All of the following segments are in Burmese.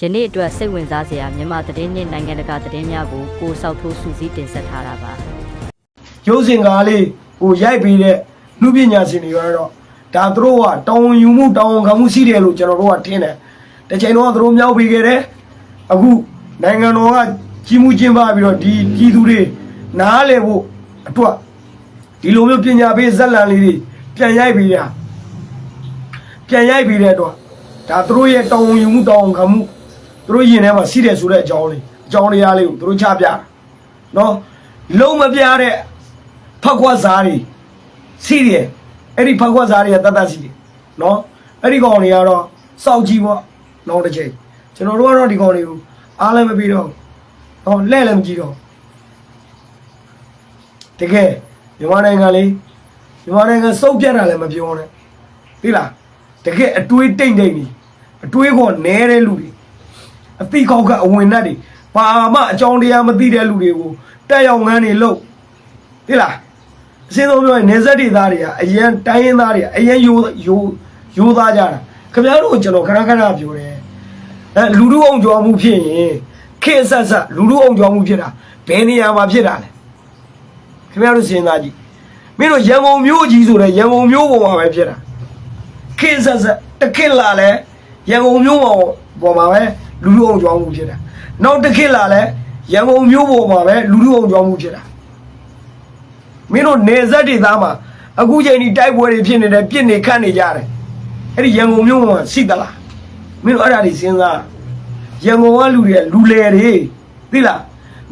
ယနေ့အတွက်စိတ်ဝင်စားစရာမြန်မာသတင်းနှင့်နိုင်ငံတကာသတင်းများကိုကိုစောက်ထိုးစူးစီးတင်ဆက်ထားတာပါရုပ်ရှင်ကားလေးကိုရိုက်ပြီးတဲ့လူပညာရှင်တွေကတော့ဒါသူတို့ကတောင်းဝန်ယူမှုတောင်းဝန်ခံမှုရှိတယ်လို့ကျွန်တော်တို့ကထင်တယ်တစ်ချိန်တော့သူတို့မြောက်ပြီးခဲ့တယ်အခုနိုင်ငံတော်ကကြီးမှုကျင်းပပြီးတော့ဒီပြည်သူတွေနားလည်ဖို့အတွက်ဒီလိုမျိုးပညာပေးဇက်လန်လေးတွေပြန်ရိုက်ပြီးတာပြန်ရိုက်ပြီးတဲ့အတွက်ဒါသူတို့ရဲ့တောင်းဝန်ယူမှုတောင်းဝန်ခံမှု သူတို့ရင်ထဲမှာရှိတယ်ဆိုတဲ့အကြောင်းလေးအကြောင်းတရားလေးကိုသူတို့ချပြတာနော်လုံးမပြတဲ့ဖောက်ခွက်စားတွေစီးတယ်အဲ့ဒီဖောက်ခွက်စားတွေကတတ်တတ်စီးတယ်နော်အဲ့ဒီကောင်တွေကတော့စောက်ကြီးပေါ့နောက်တစ်ချိန်ကျွန်တော်တို့ကတော့ဒီကောင်တွေကိုအားလည်းမပြီးတော့ဟောလဲ့လည်းမကြည့်တော့တကယ်မြန်မာနိုင်ငံလေးမြန်မာနိုင်ငံစုပ်ပြတ်တာလည်းမပြောနဲ့သိလားတကယ်အတွေးတိတ်တိတ်နေအတွေးကောနဲတဲ့လူတွေ အသိကောက်ကအဝင်နဲ့တွေဘာမှအကြောင်းတရားမသိတဲ့လူတွေကိုတက်ရောက်ငန်းနေလို့သိလားအစင်းဆုံးပြောရင်နေဆက်ဒေသားတွေကအရန်တိုင်းရင်းသားတွေကအရန်ယိုးယိုးယိုးသားကြတာခင်ဗျားတို့ကိုကျွန်တော်ခဏခဏပြောတယ်အဲလူလူအောင်ကြွားမှုဖြစ်ရင်ခေတ်ဆက်ဆက်လူလူအောင်ကြွားမှုဖြစ်တာဘယ်နေရာမှာဖြစ်တာလဲခင်ဗျားတို့စဉ်းစားကြည့်မင်းတို့ရန်ကုန်မြို့ကြီးဆိုတဲ့ရန်ကုန်မြို့ပေါ်မှာပဲဖြစ်တာခေတ်ဆက်ဆက်တစ်ခေတ်လာလဲရန်ကုန်မြို့ပေါ်မှာပဲ လူလူအောင်ကြွားမှုဖြစ်တာနောက်တစ်ခေတ်လာလဲရန်ကုန်မြို့ပေါ်မှာပဲလူလူအောင်ကြွားမှုဖြစ်တာမင်းတို့နေဆက်တွေသားမှာအခုချိန်ဒီတိုက်ပွဲတွေဖြစ်နေတယ်ပြစ်နေခတ်နေကြတယ်အဲ့ဒီရန်ကုန်မြို့မှာရှိသလားမင်းတို့အဲ့ဒါတွေစဉ်းစားရန်ကုန်ကလူတွေကလူလေတွေသိလား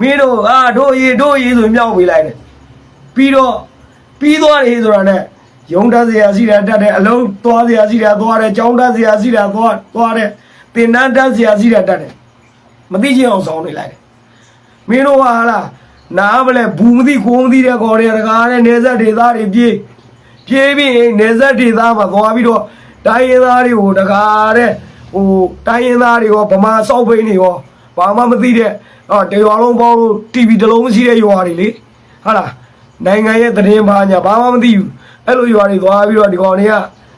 မင်းတို့အာတို့ရေတို့ရေဆိုမြောက်ပေးလိုက်တယ်ပြီးတော့ပြီးသွားတယ်ဆိုတာနဲ့ယုံတတ်စရာရှိတာတတ်တယ်အလုံးသွားစရာရှိတာသွားတယ်ကြောင်းတတ်စရာရှိတာသွားသွားတယ် တင်တန်းတတ်စရာရှိတာတတ်တယ်မသိချင်အောင်ဆောင်နေလိုက်တယ်မင်းတို့ကဟာလားနားမလဲဘူးမသိကိုမသိတဲ့ခေါ်တဲ့တကားတဲ့နေဆက်ဒေသားတွေပြေးပြေးပြီးနေဆက်ဒေသားမှာသွားပြီးတော့တိုင်းရင်းသားတွေကိုတကားတဲ့ဟိုတိုင်းရင်းသားတွေရောဗမာစောက်ဖိနေရောဘာမှမသိတဲ့အော်တရွာလုံးပေါင်းလို့ TV တစ်လုံးမရှိတဲ့ရွာတွေလေဟာလားနိုင်ငံရဲ့သတင်းဘာညာဘာမှမသိဘူးအဲ့လိုရွာတွေသွားပြီးတော့ဒီကောင်တွေက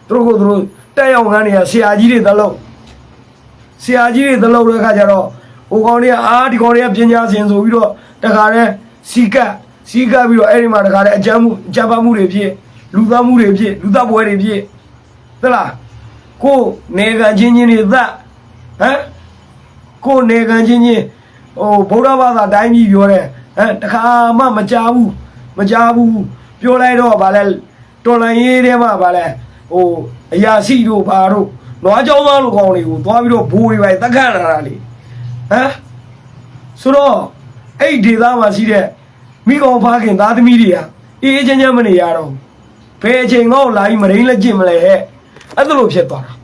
သူတို့ကိုသူတို့တက်ရောက်ငန်းတွေကဆရာကြီးတွေတလုံး ဆရာကြီးတွေသလုပ်တဲ့ခါကျတော့ဟိုကောင်တွေကအာဒီကောင်တွေကပညာရှင်ဆိုပြီးတော့တခါတည်းစီကတ်စီကတ်ပြီးတော့အဲ့ဒီမှာတခါတည်းအကြမ်းမှုအကြမ်းဖက်မှုတွေဖြစ်လူသားမှုတွေဖြစ်လူသားပွဲတွေဖြစ်သလားကိုနေကန်ချင်းချင်းတွေသတ်ဟမ်ကိုနေကန်ချင်းချင်းဟိုဗုဒ္ဓဘာသာတိုင်းပြည်ပြောတယ်ဟမ်တခါမှမကြဘူးမကြဘူးပြောလိုက်တော့ဗာလဲတော်လန်ရေးထဲမှာဗာလဲဟိုအရာရှိတို့ဘာတို့ နွားကြောင်းသားလိုကောင်တွေကိုသွားပြီးတော့ဘိုးတွေပဲတက်ခတ်လာတာလေဟမ်ဆိုတော့အဲ့ဒီဒေသမှာရှိတဲ့မိကောင်ဖားခင်သားသမီးတွေကအေးအေးချမ်းချမ်းမနေရတော့ဘူးဘယ်အချိန်ကောလာကြီးမရင်းလက်ကျင့်မလဲဟဲ့အဲ့ဒါလိုဖြစ်သွားတာ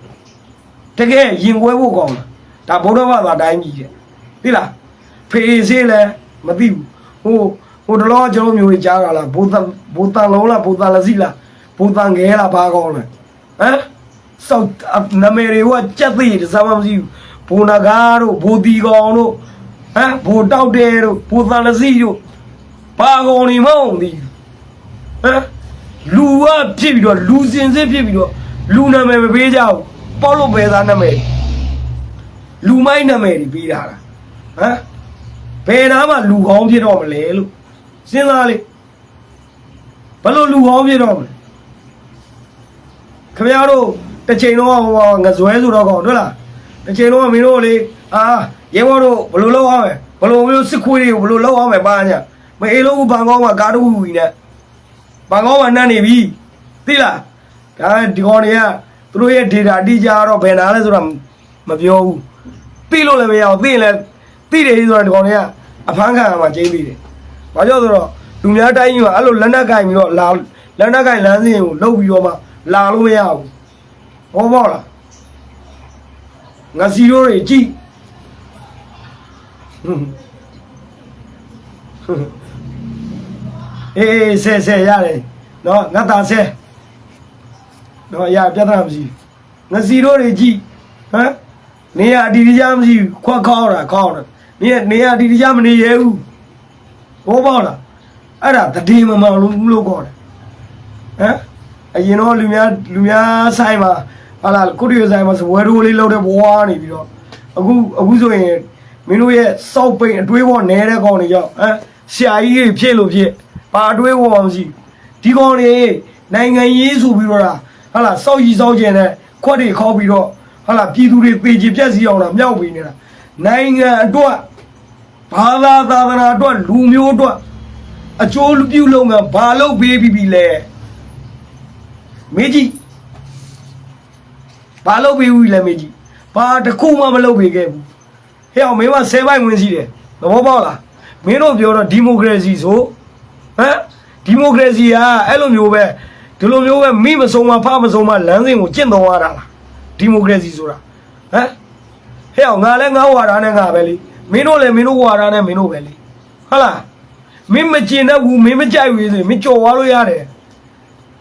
တကယ်ရင်ကွဲဖို့ကောင်းတာဒါဗုဒ္ဓဘာသာတိုင်းကြီးတဲ့သိလားဖေးစေးလဲမသိဘူးဟိုဟိုတလောကျွန်တော်မျိုးကြီးကြားတာလားဘူတဘူတန်လုံးလားဘူတန်လစီလားဘူတန်ငဲလားဘာကောင်းလဲဟမ် စောက်နမယ်တွေကကြက်သေးတယ်စမ်းမမရှိဘူးဘူနဂါတို့ဘူတီကောင်တို့ဟမ်ဘူတောက်တဲတို့ဘူတန်လစီတို့ဘာကောင်နေမအောင်သည်ဟမ်လူကဖြစ်ပြီးတော့လူစင်စစ်ဖြစ်ပြီးတော့လူနာမည်မပေးကြဘူးပေါ့လို့ပဲသားနာမည်လူမိုက်နာမည်တွေပေးတာလားဟမ်ဘယ်နာမှလူကောင်းဖြစ်တော့မလဲလို့စဉ်းစားလေဘယ်လိုလူကောင်းဖြစ်တော့မလဲခင်ဗျားတို့ တစ်ချိန်တော့ဟိုငဇွဲဆိုတော့ကောတွေ့လားတစ်ချိန်တော့မင်းတို့လေအာရဲဘော်တို့ဘယ်လိုလုပ်အောင်လဲဘယ်လိုမျိုးစစ်ခွေးတွေကိုဘယ်လိုလုပ်အောင်လဲပါညာမအေးလုံးကဘန်ကောင်းကကားတူဝီနဲ့ဘန်ကောင်းကနှမ်းနေပြီသိလားဒါဒီကောင်တွေကသူတို့ရဲ့ data အတိအကျတော့ဘယ်နာလဲဆိုတာမပြောဘူးသိလို့လည်းမရအောင်သိရင်လည်းသိတယ်ဆိုတော့ဒီကောင်တွေကအဖမ်းခံရမှာကျင်းပြီးတယ်ဘာကြောင့်ဆိုတော့လူများတိုင်းကြီးကအဲ့လိုလက်နက်ကင်ပြီးတော့လာလက်နက်ကင်လမ်းစဉ်ကိုလှုပ်ပြီးတော့မှလာလို့မရဘူး ဟောပေါ့လားငါစီရိုးတွေကြည့်ဟွန်းဟွန်းအေးဆဲဆဲရတယ်နော်ငါသားဆဲနော်ရပြဿနာမရှိဘူးငါစီရိုးတွေကြည့်ဟမ်နေရအတီတီကြမရှိဘူးခွက်ခေါက်တာခေါက်တာနေရနေရအတီတီကြမနေရဘူးဟောပေါ့လားအဲ့ဒါတတိမမောင်လို့လို့ခေါ်တယ်ဟမ်အရင်တော့လူများလူများဆိုင်မှာ ဟာလာကုတ္တရဆိုင်မှာစပွဲတိုးလေးလောက်တဲ့ဘွားနေပြီးတော့အခုအခုဆိုရင်မင်းတို့ရဲ့စောက်ပိန်အတွေးပေါ်နေတဲ့ကောင်တွေကြောင့်ဟမ်ဆရာကြီးတွေဖြစ်လို့ဖြစ်ဘာအတွေးပေါ်မှမရှိဒီကောင်တွေနိုင်ငံရေးဆိုပြီးတော့လားဟာလားစောက်ကြီးစောက်ကျင်တဲ့ခွက်တွေခောက်ပြီးတော့ဟာလားပြည်သူတွေပေချပြက်စီအောင်လားမြောက်ပြီးနေတာနိုင်ငံအတွက်ဘာသာသာသနာအတွက်လူမျိုးအတွက်အကျိုးပြုလုပ်ငန်းဘာလုပ်ပေးပြီးပြီလဲမေကြီး ဘာလုပ်ပေးဘူးလဲမေကြီးဘာတစ်ခုမှမလုပ်ပေးခဲ့ဘူးဟဲ့အောင်မင်းကဆယ်ပိုက်ဝင်စီတယ်သဘောပေါက်လားမင်းတို့ပြောတော့ဒီမိုကရေစီဆိုဟမ်ဒီမိုကရေစီကအဲ့လိုမျိုးပဲဒီလိုမျိုးပဲမိမဆုံးမဖမဆုံးမလမ်းစဉ်ကိုကျင့်တော်ရတာလားဒီမိုကရေစီဆိုတာဟမ်ဟဲ့အောင်ငါလည်းငါဝါဒနဲ့ငါပဲလေမင်းတို့လည်းမင်းတို့ဝါဒနဲ့မင်းတို့ပဲလေဟုတ်လားမင်းမကျင်တဲ့ဘူးမင်းမကြိုက်ဘူးဆိုရင်မင်းကြော်သွားလို့ရတယ်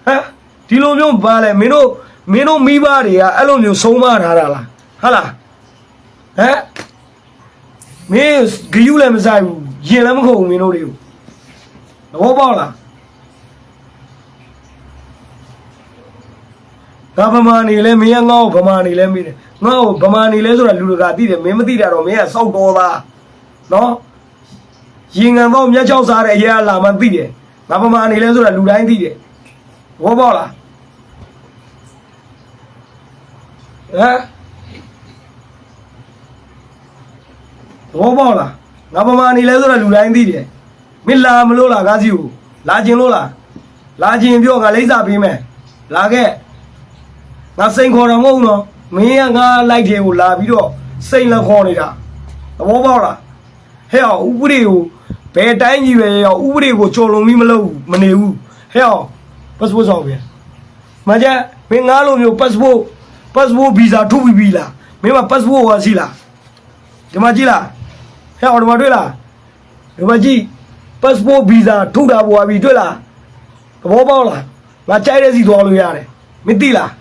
ဟမ်ဒီလိုမျိုးပါလဲမင်းတို့ မင်းတို့မိဘတွေကအဲ့လိုမျိုးဆုံးမထားတာလားဟုတ်လားဟမ်မင်းဂယူးလည်းမဆိုင်ဘူးရင်လည်းမခုံဘူးမင်းတို့တွေကိုသဘောပေါက်လားငါဗမာနေလဲမင်းကငါ့ကိုဗမာနေလဲမိတယ်ငါ့ကိုဗမာနေလဲဆိုတာလူတကာသိတယ်မင်းမသိတာတော့မင်းကစောက်တော်သားနော်ရင်ငံတော့မျက်ချောက်စားတဲ့အရာလာမှသိတယ်ငါဗမာနေလဲဆိုတာလူတိုင်းသိတယ်ဘောပေါက်လား ဟမ်ဘောပေါက်လားငါပမာနေလဲဆိုတော့လူတိုင်းသိတယ်မင်းလာမလို့လားကားစီကိုလာခြင်းလို့လားလာခြင်းပြောငါလိမ့်စာပေးမယ်လာခဲ့ငါစိန်ခေါ်တော့မဟုတ်ဘူးနော်မင်းကငါလိုက်တယ်ကိုလာပြီးတော့စိန်လက်ခေါ်နေတာသဘောပေါက်လားဟဲ့အောင်ဥပဒေကိုဘယ်တိုင်းကြီးပဲရောဥပဒေကိုကြော်လွန်ပြီးမလုပ်ဘူးမနေဘူးဟဲ့အောင် passport ဆောင်ပြန်မကြမင်းငါလိုမျိုး passport passport visa ထုတ်ပြီးပြီလားမင်းမ passport ဟောစီလားဒီမှာကြည့်လားဟဲ့အောင်ဒီမှာတွေ့လားဒီမှာကြည့် passport visa ထုတ်တာပေါ်ပြီတွေ့လားသဘောပေါက်လားငါကြိုက်တဲ့စီသွားလို့ရတယ်မသိလား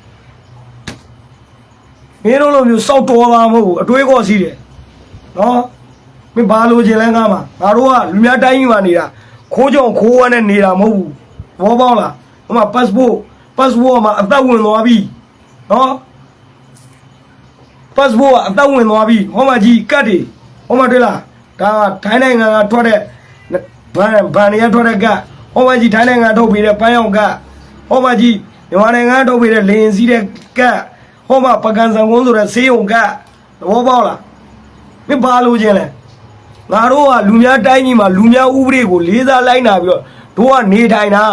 မင်းတို့လိုမျိုးစောက်တော်တာမဟုတ်ဘူးအတွေးကောစီးတယ်နော်မင်းဘာလို့ခြင်းလဲငါမှာငါတို့ကလူများတိုင်းကြီးမှာနေတာခိုးကြောင်ခိုးဝမ်းနဲ့နေတာမဟုတ်ဘူးသဘောပေါက်လားဟိုမှာ passport passport မှာအသက်ဝင်သွားပြီနော် passport ကအသက်ဝင်သွားပြီဟောမှာကြီးကတ်တွေဟောမှာတွေ့လားဒါကထိုင်းနိုင်ငံကထွက်တဲ့ဗန်ဗန်တွေကထွက်တဲ့ကတ်ဟောမှာကြီးထိုင်းနိုင်ငံထုတ်ပေးတဲ့ပန်းရောင်ကတ်ဟောမှာကြီးမြန်မာနိုင်ငံကထုတ်ပေးတဲ့လင်းစီးတဲ့ကတ်ဟောမှာပကံစံကုန်းဆိုတဲ့ဆေးရုံကတ်သဘောပေါက်လားမင်းဘာလို့ခြင်းလဲငါတို့ကလူများတိုင်းကြီးမှာလူများဥပဒေကိုလေးစားလိုက်နာပြီးတော့တို့ကနေထိုင်တာ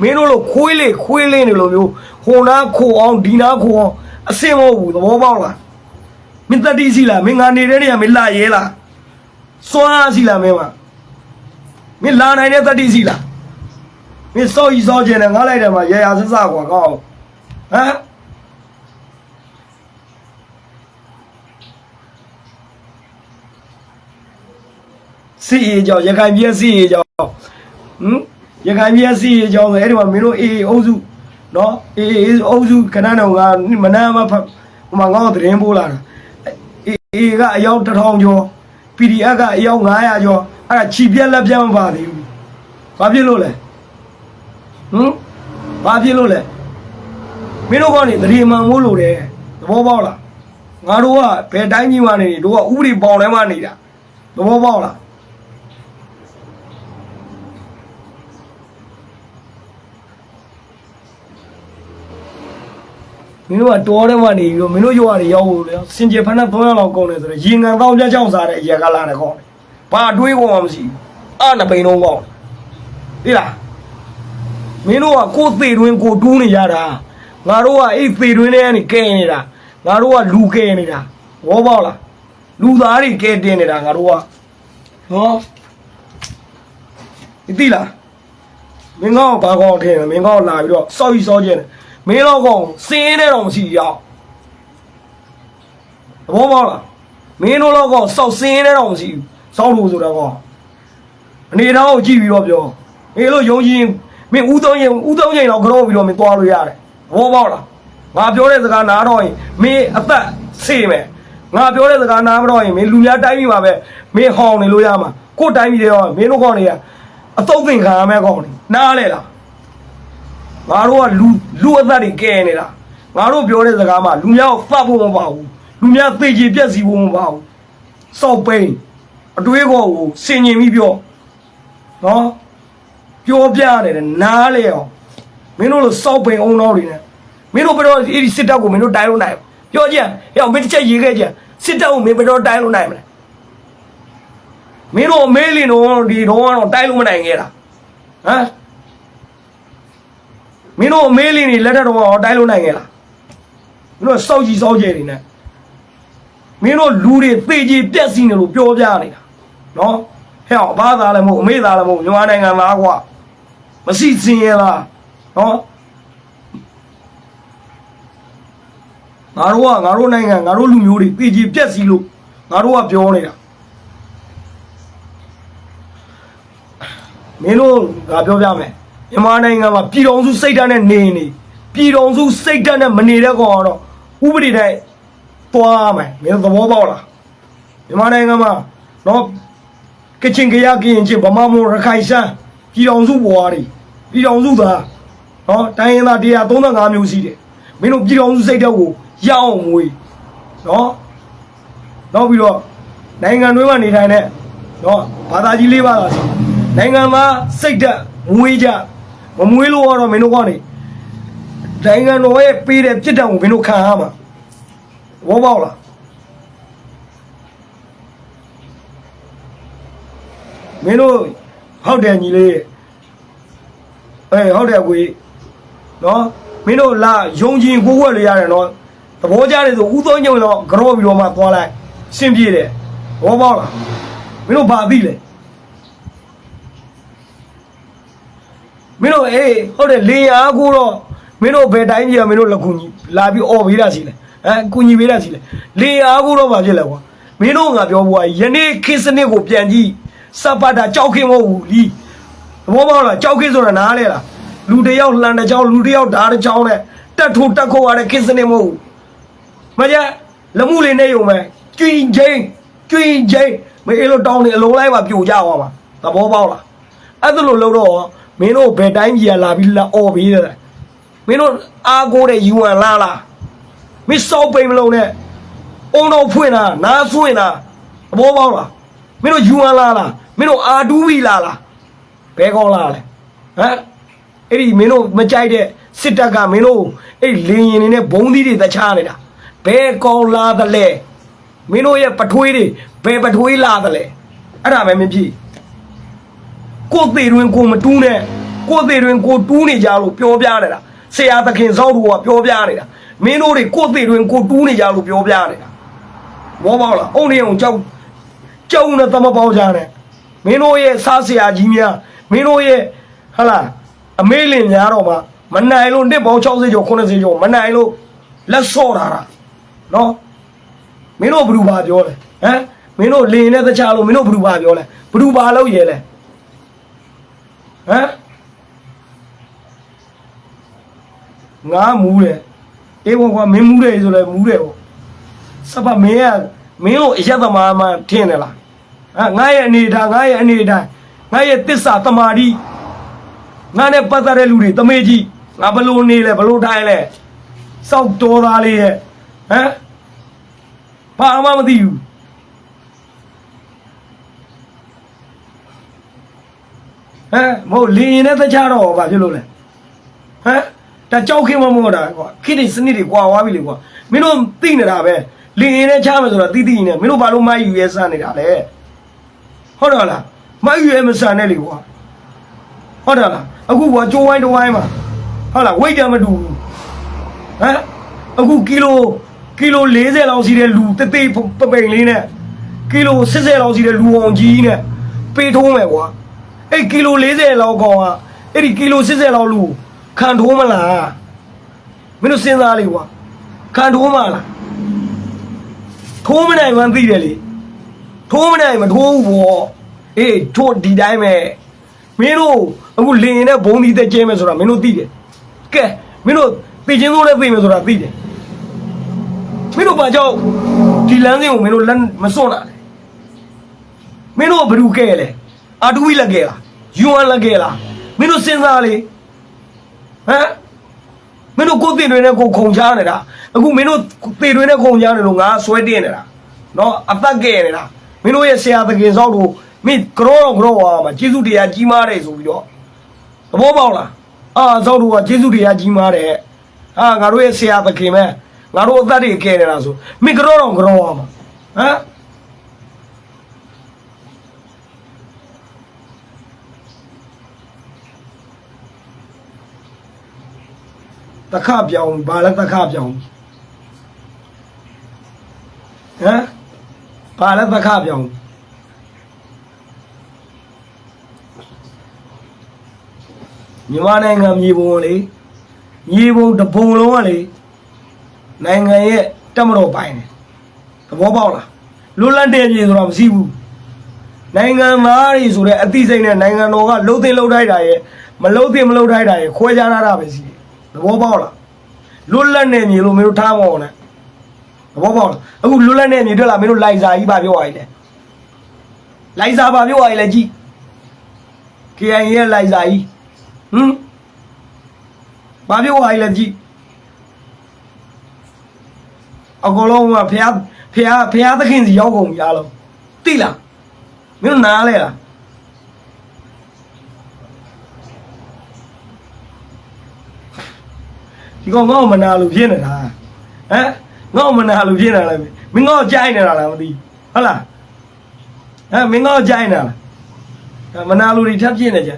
မင်းတို့လိုခွေးလေခွေးလေးနေလိုမျိုးဟိုနာခိုအောင်ဒီနာခိုအောင်အစင်မဟုတ်ဘူးသဘောပေါက်လား မင်းတတိစီလားမင်းငါနေတဲ့နေရာမင်းလာရဲလားစွမ်းအားစီလားမင်းမမင်းလာနိုင်တဲ့တတိစီလားမင်းစော်ကြီးစော်ကျင်တယ်ငါလိုက်တယ်မှာရေရာဆဆကွာကောင်းဟမ်စီအေကြောင့်ရခိုင်ပြည်စီအေကြောင့်ဟမ်ရခိုင်ပြည်စီအေကြောင့်ဆိုအဲ့ဒီမှာမင်းတို့အေးအုပ်စုနော်အေးအေးအုပ်စုခဏတော့ငါမနာမဖတ်ဟိုမှာငါ့ကိုသတင်းပို့လာတာ အေးကအယောက်တစ်ထောင်ကျော် PDF ကအယောက်900ကျော်အဲ့ဒါခြိပြက်လက်ပြက်မပါသေးဘူးဘာဖြစ်လို့လဲဟမ်ဘာဖြစ်လို့လဲမင်းတို့ကနေတရေမှန်မို့လို့တယ်သဘောပေါက်လားငါတို့ကဘယ်တိုင်းကြီးမှနေနေတို့ကဥပဒေပေါင်ထဲမှာနေတာသဘောပေါက်လား မင်းတို့ကတော်ထဲမှာနေပြီးတော့မင်းတို့ရွာတွေရောက်ဖို့လေစင်ကြေဖက်နဲ့300လောက်ကုန်တယ်ဆိုတော့ရေငံတောင်းပြချောင်းစားတဲ့အရာကလာတယ်ကောင်းတယ်ဘာအတွေးကောမှမရှိဘူးအာနပိန်လုံးကောင်းတယ်ဟိလားမင်းတို့ကကိုယ်သေးတွင်းကိုတူးနေရတာငါတို့ကအဲ့သေးတွင်းထဲကနေကဲနေတာငါတို့ကလူကဲနေတာဘောပေါက်လားလူသားတွေကဲတင်နေတာငါတို့ကနော်သိလားမင်းကောဘာကောင်းထင်လဲမင်းကောလာပြီးတော့စောက်ကြီးစောကျင်းတယ် မင်းတော့ကောင်စင်းနေတော့မရှိရအောင်သဘောပေါက်လားမင်းတို့တော့ကောင်စောက်စင်းနေတော့မရှိဘူးစောက်လို့ဆိုတော့ကောင်အနေတော့ကိုကြည့်ပြီးတော့ပြောမင်းလို့ယုံကြည်ရင်မင်းဦးသုံးရင်ဦးသုံးရင်တော့ကြောပြီးတော့မင်းသွားလို့ရတယ်သဘောပေါက်လားငါပြောတဲ့စကားနားတော့ရင်မင်းအသက်ဆေးမယ်ငါပြောတဲ့စကားနားမတော့ရင်မင်းလူများတိုင်းပြည်မှာပဲမင်းဟောင်းနေလို့ရမှာကိုယ်တိုင်းပြည်တွေတော့မင်းတို့ကောင်တွေကအတုံးသင်ခံရမယ့်ကောင်တွေနားလဲလား ငါတို့ကလူလူအသက်တွေကဲနေတာငါတို့ပြောတဲ့စကားမှာလူများကိုဖတ်ဖို့မပါဘူးလူများသိချင်ပြက်စီဖို့မပါဘူးစောက်ပိန်အတွေးခေါ်ကိုစင်ញင်ပြီးပြောနော်ပြောပြရတယ်နားလေအောင်မင်းတို့လိုစောက်ပိန်အုံနောက်တွေနဲ့မင်းတို့ဘယ်တော့အဲ့ဒီစစ်တပ်ကိုမင်းတို့တိုင်းလို့နိုင်ပြောကြဟဲ့အောင်မင်းတစ်ချက်ရေးခဲ့ကြစစ်တပ်ကိုမင်းဘယ်တော့တိုင်းလို့နိုင်မလဲမင်းတို့အမေးလင်းတော့ဒီတော့ကတော့တိုင်းလို့မနိုင်ခဲ့တာဟမ် မင်းတို့အမေးလင်းနေလက်ထက်တော့ကတော့တိုင်းလို့နိုင်ခဲ့လားမင်းတို့စောက်ကြီးစောက်ကျဲတွေနဲ့မင်းတို့လူတွေသေကြီးပြက်စီနေလို့ပြောပြနေတာနော်ဟဲ့အောင်ဘာသာလည်းမဟုတ်အမေသာလည်းမဟုတ်မြန်မာနိုင်ငံသားကွာမရှိစင်ရလားနော်ငါတို့ကငါတို့နိုင်ငံငါတို့လူမျိုးတွေသေကြီးပြက်စီလို့ငါတို့ကပြောနေတာမင်းတို့ငါပြောပြမယ် မြန်မာနိုင်ငံမှာပြည်တော်စုစိတ်ဓာတ်နဲ့နေနေပြည်တော်စုစိတ်ဓာတ်နဲ့မနေတဲ့ကောင်ကတော့ဥပဒေတိုင်းသွားမယ်မင်းသဘောပေါက်လားမြန်မာနိုင်ငံမှာနော်ကချင်ကရကရင်ချင်းဗမာမွန်ရခိုင်ရှမ်းပြည်တော်စုဘွားတွေပြည်တော်စုသားနော်တိုင်းရင်းသား135မျိုးရှိတယ်မင်းတို့ပြည်တော်စုစိတ်တော့ကိုရအောင်မွေးနော်နောက်ပြီးတော့နိုင်ငံတွင်းမှာနေထိုင်တဲ့နော်ဘာသာကြီးလေးပါလားနိုင်ငံမှာစိတ်ဓာတ်မွေးကြ မမွေးလို့ကတော့မင်းတို့ကနေနိုင်ငံတော်ရဲ့ပေးတဲ့ပြစ်ဒဏ်ကိုမင်းတို့ခံရမှာဘောပေါက်လားမင်းတို့ဟုတ်တယ်ညီလေးအေးဟုတ်တယ်ကိုကြီးနော်မင်းတို့လာယုံကြည်ကိုယ်ဝက်လို့ရတယ်နော်သဘောကျတယ်ဆိုဥသုံးညုံတော့ကြောပြီးတော့မှသွားလိုက်ရှင်းပြတယ်ဘောပေါက်လားမင်းတို့ဘာသိလဲ မင်းတို့အေးဟုတ်တယ်လေယာကိုတော့မင်းတို့ဘယ်တိုင်းကြီးကမင်းတို့လက်ကူကြီးလာပြီးអော်ပေးတာရှိလဲဟမ်ကူညီပေးတာရှိလဲလေယာကိုတော့ဘာဖြစ်လဲကွာမင်းတို့ငါပြောဘွားယနေ့ခေတ်စနစ်ကိုပြန်ကြည့်စပ်ပတ်တာကြောက်ခင်မဟုတ်ဘူးလီသဘောပေါက်လားကြောက်ခင်ဆိုတာနားလဲလားလူတစ်ယောက်လှန်တစ်ကြောက်လူတစ်ယောက်ဓာတ်တစ်ကြောက်နဲ့တက်ထိုးတက်ခိုးရတဲ့ခေတ်စနစ်မဟုတ်ဘူးမကြလက်မှုလေးနဲ့ယုံမယ်ကျွင်းချင်းကျွင်းချင်းမင်းအဲ့လိုတောင်းနေအလုံးလိုက်ပါပြိုကြသွားမှာသဘောပေါက်လားအဲ့ဒါလိုလို့တော့ မင်းတို့ဘယ်တိုင်းကြီးလာပြီးလာអော်ပြီးတယ်မင်းတို့အားကိုးတဲ့ယူဝမ်လာလားမင်းစောက်ပိန်မလုံးနဲ့အုံတော့ဖွင့်တာနားဖွင့်တာသဘောပေါက်လားမင်းတို့ယူဝမ်လာလားမင်းတို့အာတူးပြီးလာလားဘဲကောင်းလားလဲဟမ်အဲ့ဒီမင်းတို့မကြိုက်တဲ့စစ်တပ်ကမင်းတို့အဲ့ဒီလင်းရင်တွေနဲ့ဘုံသီးတွေတခြားနေတာဘဲကောင်းလားသလဲမင်းတို့ရဲ့ပထွေးတွေဘယ်ပထွေးလားသလဲအဲ့ဒါပဲမဖြစ် ကိုယ်သေးတွင်ကိုမတူးနဲ့ကိုယ်သေးတွင်ကိုတူးနေကြလို့ပြောပြနေတာဆရာသခင်စောက်တို့ကပြောပြနေတာမင်းတို့တွေကိုယ်သေးတွင်ကိုတူးနေကြလို့ပြောပြနေတာဘောပေါက်လားအုံနေအောင်ကြောက်ကြောက်နဲ့သမပေါက်ကြတယ်မင်းတို့ရဲ့စားဆရာကြီးများမင်းတို့ရဲ့ဟလာအမေးလင်များတော့မှမနိုင်လို့နှစ်ပေါင်း60ကျော်80ကျော်မနိုင်လို့လက်ဆော့တာတာနော်မင်းတို့ဘယ်သူပါပြောလဲဟမ်မင်းတို့လင်နဲ့တခြားလို့မင်းတို့ဘယ်သူပါပြောလဲဘယ်သူပါလို့ရဲလဲ ဟမ်ငါမူးတယ်အေးဘောကွာမင်းမူးတယ်ဆိုလဲမူးတယ်ပေါ့စပ်ပါမင်းကမင်းတို့အရက်သမားမှထင်တယ်လားဟမ်ငါရဲ့အနေထားငါရဲ့အနေထားငါရဲ့တစ္ဆာတမာတိငါနဲ့ပတ်သက်တဲ့လူတွေတမေကြီးငါဘလို့နေလဲဘလို့ထိုင်လဲစောက်တော်သားလေးရဲ့ဟမ်ဘာမှမသိဘူး ဟမ်မဟုတ်လင်းရင်နဲ့တခြားတော့ဘာဖြစ်လို့လဲဟမ်ဒါကြောက်ခင်မမို့တာကွာခိတိစနစ်တွေကွာသွားပြီလေကွာမင်းတို့သိနေတာပဲလင်းရင်နဲ့ချမယ်ဆိုတာသိသိနေမင်းတို့ဘာလို့မယူရဲစမ်းနေတာလဲဟုတ်တယ်လားမယူရဲမစမ်းနဲ့လေကွာဟုတ်တယ်လားအခုကွာကြိုးဝိုင်းတစ်ဝိုင်းမှာဟုတ်လားဝိတ်တယ်မတူဘူးဟမ်အခုကီလိုကီလို40လောက်ရှိတဲ့လူတသိပပိန်လေးနဲ့ကီလို80လောက်ရှိတဲ့လူအောင်ကြီးနဲ့ပေးထိုးမယ်ကွာ အဲ့ကီလို40လောက်ကောင်ကအဲ့ဒီကီလို80လောက်လူခံထိုးမလားမင်းတို့စဉ်းစားလေကွာခံထိုးမလားထိုးမနိုင်မှန်းသိတယ်လေထိုးမနိုင်မထိုးဘူးပေါ့အေးထိုးဒီတိုင်းပဲမင်းတို့အခုလင်ရင်နဲ့ဘုံဒီတက်ကျဲမယ်ဆိုတာမင်းတို့သိတယ်ကဲမင်းတို့သိချင်းစိုးလည်းသိမယ်ဆိုတာသိတယ်မင်းတို့ဘာကြောင့်ဒီလမ်းစဉ်ကိုမင်းတို့လက်မစွန့်တာလဲမင်းတို့ဘယ်သူကဲလဲအာတူဝီလက်ကဲလား ယူဝမ်လက်ကဲလားမင်းတို့စဉ်းစားလေဟမ်မင်းတို့ကိုယ်တင်တွေနဲ့ကိုယ်ခုံချနေတာအခုမင်းတို့တင်တွေနဲ့ခုံချနေလို့ငါဆွဲတင်နေတာနော်အသက်ကဲနေတာမင်းတို့ရဲ့ဆရာသခင်ဆောက်တို့မင်းကြောတော့ကြောပါမှာကျေးဇူးတရားကြီးမားတယ်ဆိုပြီးတော့သဘောပေါက်လားအာဆောက်တို့ကကျေးဇူးတရားကြီးမားတယ်ဟာငါတို့ရဲ့ဆရာသခင်ပဲငါတို့အသက်တွေကဲနေတာဆိုမင်းကြောတော့ကြောပါမှာဟမ် တခပြောင်းဘာလဲတခပြောင်းဟမ်ဘာလဲတခပြောင်းမြန်မာနိုင်ငံမြေပုံကလေမြေပုံတစ်ပုံလုံးကလေနိုင်ငံရဲ့တက်မတော်ပိုင်းတယ်သဘောပေါက်လားလွတ်လပ်တဲ့ပြည်ဆိုတာမရှိဘူးနိုင်ငံသားတွေဆိုတဲ့အသိစိတ်နဲ့နိုင်ငံတော်ကလှုပ်သိမ်းလှုပ်ထိုက်တာရဲ့မလှုပ်သိမ်းမလှုပ်ထိုက်တာရဲ့ခွဲခြားထားတာပဲရှိတယ် သဘောပေါက်လားလွတ်လပ်နေမြေလို့မင်းတို့ထားမအောင်နဲ့သဘောပေါက်လားအခုလွတ်လပ်နေမြေတွေ့လာမင်းတို့လိုက်စာကြီးပါပြောရည်လေလိုက်စာပါပြောရည်လေကြည့် KI ရဲ့လိုက်စာကြီးဟမ်ပါပြောရည်လေကြည့်အကောင်လုံးကဖះဖះဖះသခင်စီရောက်ကုန်ပြီအားလုံးသိလားမင်းတို့နားလဲလား ဒီကောင်ငေါ့မနာလို့ဖြစ်နေတာဟမ်ငေါ့မနာလို့ဖြစ်နေတာလားမင်းငေါ့ကြိုက်နေတာလားမသိဟုတ်လားဟမ်မင်းငေါ့ကြိုက်နေတာလားမနာလို့တွေထပ်ဖြစ်နေကြ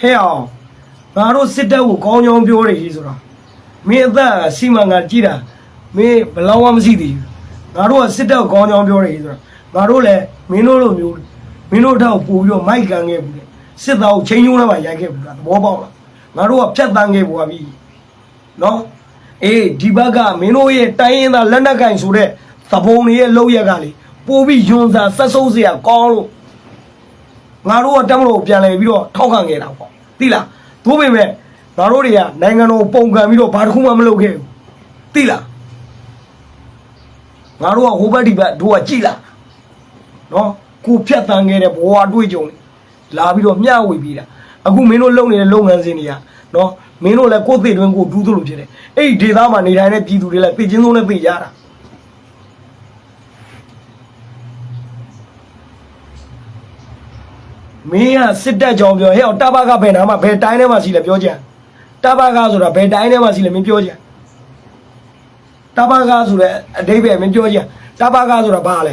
ဟဲ့အောင်ငါတို့စစ်တပ်ကိုကောင်းကြောင်းပြောတယ်ကြီးဆိုတော့မင်းအသက်စီမံကကြည့်တာမင်းဘယ်လောက်မှမရှိသေးဘူးငါတို့ကစစ်တပ်ကိုကောင်းကြောင်းပြောတယ်ကြီးဆိုတော့ငါတို့လည်းမင်းတို့လိုမျိုးမင်းတို့တော့ပို့ပြီးတော့မိုက်ကန်ခဲ့ဘူးလေစစ်သားကိုချင်းချုံးထဲမှာရိုက်ခဲ့ဘူးလားသဘောပေါက်လား ငါတို့ကဖြတ်တန်းခဲ့ဘူးပါပြီနော်အေးဒီဘက်ကမင်းတို့ရဲ့တိုင်းရင်းသားလက်နက်ကင်ဆိုတဲ့သဘုံတွေရဲ့လောက်ရက်ကလေပို့ပြီးယွန်စာဆက်ဆုံးစရာကောင်းလို့ငါတို့ကတက်မလို့ပြန်လဲပြီးတော့ထောက်ခံခဲ့တာပေါ့သိလားသို့ပေမဲ့ငါတို့တွေကနိုင်ငံတော်ပုံကံပြီးတော့ဘာတစ်ခုမှမလုပ်ခဲ့ဘူးသိလားငါတို့ကဟိုဘက်ဒီဘက်တို့ကကြည်လားနော်ကိုဖြတ်တန်းခဲ့တဲ့ဘဝအတွေ့အကြုံတွေလာပြီးတော့မျှဝေပြီးတာ အခုမင်းတို့လုပ်နေတဲ့လုပ်ငန်းစဉ်တွေကနော်မင်းတို့လည်းကိုယ်သိတွင်းကိုဒူးသလိုဖြစ်တယ်အဲ့ဒီဒေသမှာနေထိုင်တဲ့ပြည်သူတွေလည်းသိချင်းဆုံးနဲ့သိကြတာမင်းကစစ်တပ်ကြောင်ပြောဟဲ့တဘကဘယ်နာမှာဘယ်တိုင်းထဲမှာရှိလဲပြောကြတဘကဆိုတာဘယ်တိုင်းထဲမှာရှိလဲမင်းပြောကြတဘကဆိုတဲ့အတိပ္ပယ်မင်းပြောကြတဘကဆိုတာဘာလဲ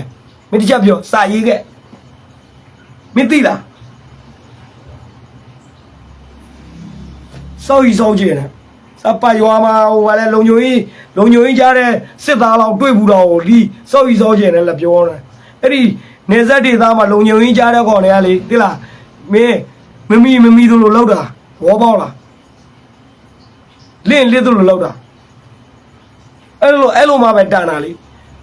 မင်းတစ်ချက်ပြောစာရေးခဲ့မင်းသိလား စောက်ရီစောက်ကြည့်နေစပတ်ရွာမှာဟိုကလည်းလုံညိုကြီးလုံညိုကြီးကြားတဲ့စစ်သားလောက်တွေ့ဘူးတော့လီစောက်ရီစောက်ကြည့်နေလည်းပြောတယ်အဲ့ဒီနေဆက်ဒေသမှာလုံညိုကြီးကြားတဲ့ခေါ်နေရလေသိလားမင်းမမီမမီတို့လိုလောက်တာဘောပေါက်လားလင့်လစ်တို့လိုလောက်တာအဲ့လိုအဲ့လိုမှပဲတန်တာလေ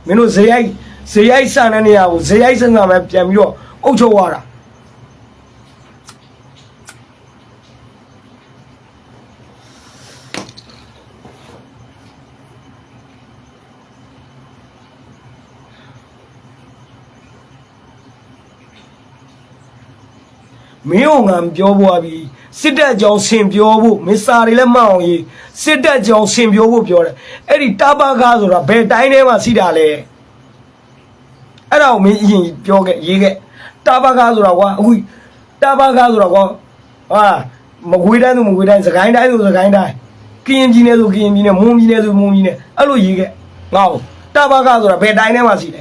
မင်းတို့ဇေယိုက်ဇေယိုက်ဆန်တဲ့နေရာကိုဇေယိုက်ဆန်ကပဲပြန်ပြီးတော့အုပ်ချုပ်ရတာ မင်းအောင်ငါပြောပွားပြီးစစ်တပ်ကြောင်ဆင်ပြောဖို့မစ္စတာတွေလည်းမအောင်ရေးစစ်တပ်ကြောင်ဆင်ပြောဖို့ပြောတယ်အဲ့ဒီတာဘာကားဆိုတာဘယ်တိုင်းထဲမှာရှိတာလဲအဲ့ဒါကိုမင်းအရင်ပြောခဲ့ရေးခဲ့တာဘာကားဆိုတာကွာအခုတာဘာကားဆိုတာကွာဟာမကွေးတိုင်းဆိုမကွေးတိုင်းစကိုင်းတိုင်းဆိုစကိုင်းတိုင်းကရင်ပြည်နယ်ဆိုကရင်ပြည်နယ်မွန်ပြည်နယ်ဆိုမွန်ပြည်နယ်အဲ့လိုရေးခဲ့ငါ့ကိုတာဘာကားဆိုတာဘယ်တိုင်းထဲမှာရှိလဲ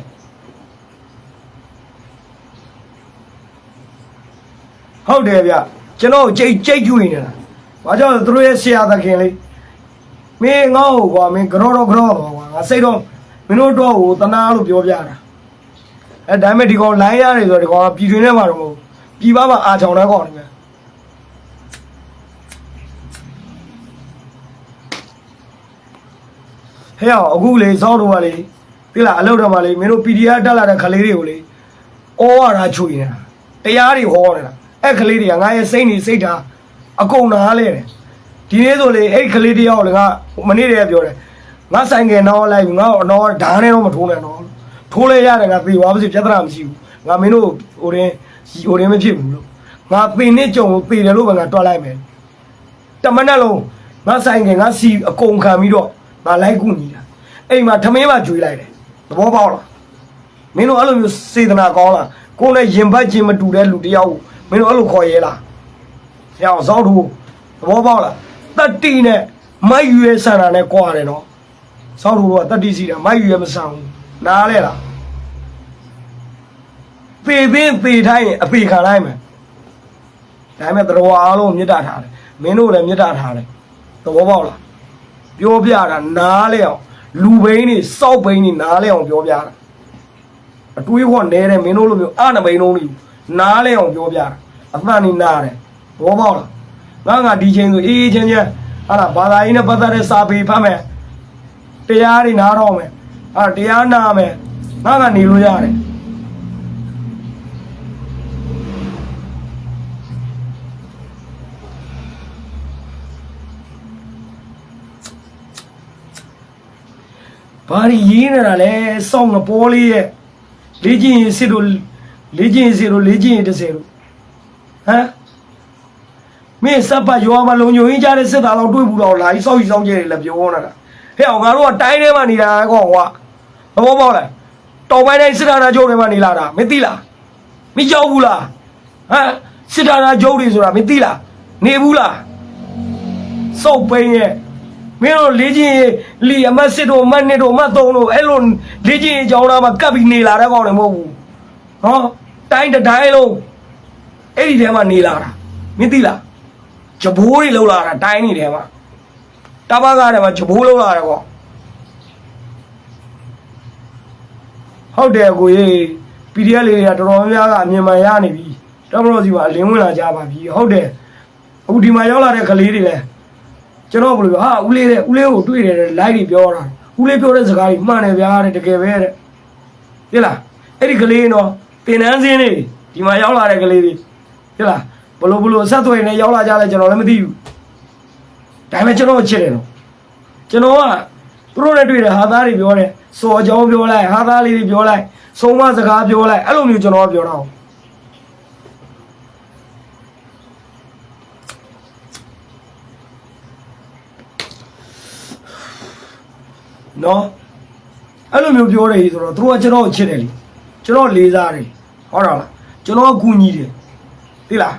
ဟုတ်တယ်ဗျကျွန်တော်ကြိတ်ကြိတ်ကျွေနေတာဘာကြောင့်လဲသူတို့ရဲ့ဆရာသခင်လေးမင်းငေါ့ဟိုကွာမင်းကြောတော့ကြောတော့ကွာငါစိတ်တော့မင်းတို့တော့ဟိုတနာလို့ပြောပြတာအဲဒါပေမဲ့ဒီကောင်လိုင်းရတယ်ဆိုတော့ဒီကောင်ကပြည်တွင်းထဲမှာတော့မဟုတ်ပြည်ပမှာအာချောင်တဲ့ကောင်နေဗျဟဲ့အောင်အခုလေစောက်တော့ကလေသိလားအလုပ်တော့မှလေမင်းတို့ PDF တက်လာတဲ့ခလေးတွေကိုလေဩဝါဒချွေနေတာတရားတွေဟောနေတာ အဲ့ကလေးတွေကငါရဲ့စိတ်နေစိတ်ထားအကုန်နားလဲတယ်ဒီနေ့ဆိုလေအဲ့ကလေးတယောက်လည်းငါမနေ့တည်းကပြောတယ်ငါဆိုင်ငယ်နောက်လိုက်ငါ့တော့ဓာတ်နဲ့တော့မထိုးနဲ့တော့ထိုးလဲရတယ်ငါသေသွားပါစေပြဿနာမရှိဘူးငါမင်းတို့ဟိုရင်ဟိုရင်မဖြစ်ဘူးလို့ငါသေနဲ့ကြုံကိုသေတယ်လို့ပဲငါတွက်လိုက်မယ်တမနဲ့လုံးငါဆိုင်ငယ်ငါစီအကုန်ခံပြီးတော့ငါလိုက်ကူညီတာအိမ်မှာထမင်းမှကျွေးလိုက်တယ်သဘောပေါက်လားမင်းတို့အဲ့လိုမျိုးစေတနာကောင်းလားကိုယ်နဲ့ရင်ဘတ်ချင်းမတူတဲ့လူတစ်ယောက်ကို မင်းတို့အဲ့လိုခေါ်ရဲလားဟဲ့အောင်စောက်တူသဘောပေါက်လားတတ္တိနဲ့မိုက်ရွယ်ဆန္ဒနဲ့ကြွားတယ်နော်စောက်တူကတတ္တိစီတာမိုက်ရွယ်မဆန်ဘူးနားလဲလားပေပင်းပေထိုင်းရင်အပေခံလိုက်မယ်ဒါပေမဲ့တော်အားလုံးမေတ္တာထားတယ်မင်းတို့လည်းမေတ္တာထားတယ်သဘောပေါက်လားပြောပြတာနားလဲအောင်လူဘိန်းနေစောက်ဘိန်းနေနားလဲအောင်ပြောပြတာအတွေးခေါ်နေတဲ့မင်းတို့လိုမျိုးအနမိန်လုံးလေး နားလဲအောင်ပြောပြတာအမှန်နေနားတယ်ဘောပေါက်လားငါငါဒီချိန်ဆိုအေးအေးချင်းချင်းဟာလားဘာသာရေးနဲ့ပတ်သက်တဲ့စာပေဖတ်မယ်တရားတွေနားတော့မယ်ဟာတရားနာမယ်ငါကနေလို့ရတယ်ဘာရီရေးနေတာလဲစောင်းငပေါ်လေးရဲ့လေးချင်းရင်စစ်တို့ လေးချင်းရင်စစ်တို့လေးချင်းရင်တစ်စင်တို့ဟမ်မင်းစပ်ပတ်ရွာမှာလုံညိုရင်းကြတဲ့စစ်သားလောက်တွေးဘူးတော့လာပြီးစောက်ကြီးစောက်ကျဲတယ်လည်းပြောနေတာဟဲ့အောင်ငါတို့ကတိုင်းထဲမှာနေတာကောကွာသဘောပေါက်လားတောင်ပိုင်းတိုင်းစစ်သားနာကျုပ်တွေမှာနေလာတာမသိလားမကြောက်ဘူးလားဟမ်စစ်သားနာကျုပ်တွေဆိုတာမသိလားနေဘူးလားစောက်ပိန်းရဲ့မင်းတို့လေးချင်းလီအမတ်စစ်တို့အမတ်နှစ်တို့အမတ်သုံးတို့အဲ့လိုလေးချင်းအကြောင်းသားမှာကပ်ပြီးနေလာတဲ့ကောင်တွေမဟုတ်ဘူးဟော တိုင်းတစ်တိုင်းလုံးအဲ့ဒီထဲမှာနေလာတာမင်းသိလားဂျဘိုးတွေလောက်လာတာတိုင်းနေထဲမှာတပတ်ကားထဲမှာဂျဘိုးလောက်လာတယ်ကောဟုတ်တယ်ကိုကြီး PDF လေးတွေကတော်တော်များများကအမြင်မှန်ရနေပြီတော်တော်စီမှာအလင်းဝင်လာကြပါပြီဟုတ်တယ်အခုဒီမှာရောက်လာတဲ့ကလေးတွေလည်းကျွန်တော်ဘယ်လိုပြောဟာဦးလေးတဲ့ဦးလေးကိုတွေ့တယ်တဲ့ live တွေပြောတာဦးလေးပြောတဲ့စကားတွေမှန်တယ်ဗျာတဲ့တကယ်ပဲတဲ့သိလားအဲ့ဒီကလေးတော့ တင်နန်းစင်းနေဒီမှာရောက်လာတဲ့ကလေးတွေသိလားဘလို့ဘလို့အဆက်သွယ်နေရောက်လာကြလဲကျွန်တော်လည်းမသိဘူးဒါပေမဲ့ကျွန်တော်ချစ်တယ်နော်ကျွန်တော်ကသူတို့နဲ့တွေ့တယ်ဟာသားတွေပြောတယ်စော်ကြောင်းပြောလိုက်ဟာသားလေးတွေပြောလိုက်ဆုံးမစကားပြောလိုက်အဲ့လိုမျိုးကျွန်တော်ကပြောတာဟုတ်နော်အဲ့လိုမျိုးပြောတယ်ဆိုတော့သူတို့ကကျွန်တော်ကိုချစ်တယ်လေကျွန်တော်လေးစားတယ် ဟုတ်တယ်လားကျွန်တော်ကကူညီတယ်သိလား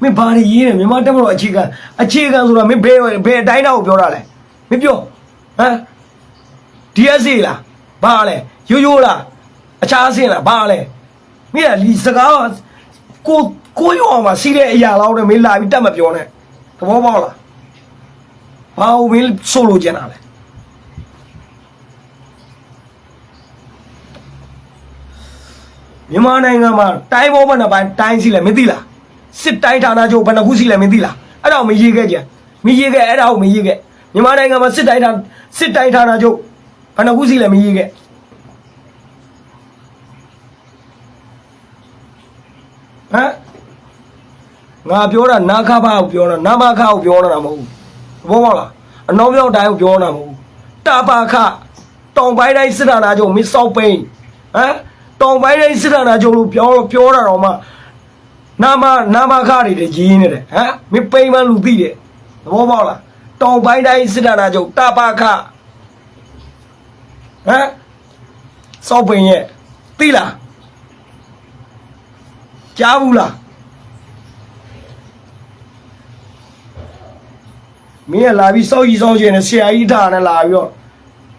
မင်းဘာတွေရေးနေမြန်မာတက်မလို့အခြေခံအခြေခံဆိုတာမင်းဘယ်ဘယ်အတိုင်းတော့ပြောတာလဲမင်းပြောဟမ် DSA လားဘာလဲရိုးရိုးလားအခြားအဆင့်လားဘာလဲမင်းကလီစကားကိုကိုရောအောင်မှာစီးတဲ့အရာလောက်နဲ့မင်းလာပြီးတက်မပြောနဲ့သဘောပေါက်လားဘာလို့မင်းဆိုလိုချင်တာလဲ မြန်မာနိုင်ငံမှာတိုင်းဘောဘယ်နှပိုင်းတိုင်းစီလဲမသိလားစစ်တိုင်းဌာနချုပ်ဘယ်နှခုစီလဲမသိလားအဲ့ဒါကိုမရေးခဲ့ကြမရေးခဲ့အဲ့ဒါကိုမရေးခဲ့မြန်မာနိုင်ငံမှာစစ်တိုင်းဌာစစ်တိုင်းဌာနချုပ်ဘယ်နှခုစီလဲမရေးခဲ့ဟမ်ငါပြောတာနာခဖကိုပြောတာနာမခကိုပြောတာမဟုတ်ဘူးသဘောပေါက်လားအနောက်မြောက်တိုင်းကိုပြောတာမဟုတ်ဘူးတာပါခတောင်ပိုင်းတိုင်းစစ်ဌာနချုပ်မင်းစောက်ပိန်းဟမ် တောင်ပိုင်းတိုင်းစစ်ဌာနချုပ်လို့ပြောပြောတာတော့မှနာမနာမခတွေလည်းကြီးနေတယ်ဟမ်မင်းပိန်းမလူသိတယ်သဘောပေါက်လားတောင်ပိုင်းတိုင်းစစ်ဌာနချုပ်တာပါခဟမ်စောက်ပိန်းရဲ့သိလားကြားဘူးလားမင်းကလာပြီးစောက်ကြီးစောက်ကျင်နဲ့ဆရာကြီးထားနဲ့လာပြီးတော့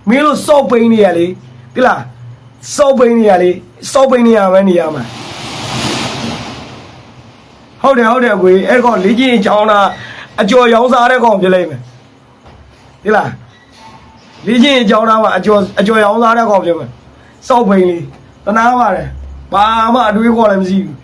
မင်းတို့စောက်ပိန်းနေရလေဒီလား စောက်ပိန်းနေရလေစောက်ပိန်းနေရမယ်နေရမှာဟုတ်တယ်ဟုတ်တယ်ကိုကြီးအဲ့ကောင်လေးကြီးချောင်းတာအကျော်ရောင်းစားတဲ့ကောင်ပြလိုက်မယ်ဒီလားလေးကြီးချောင်းတာမှာအကျော်အကျော်ရောင်းစားတဲ့ကောင်ပြမယ်စောက်ပိန်းလေးတနာပါတယ်ဘာမှအတွေးခေါ်လည်းမရှိဘူး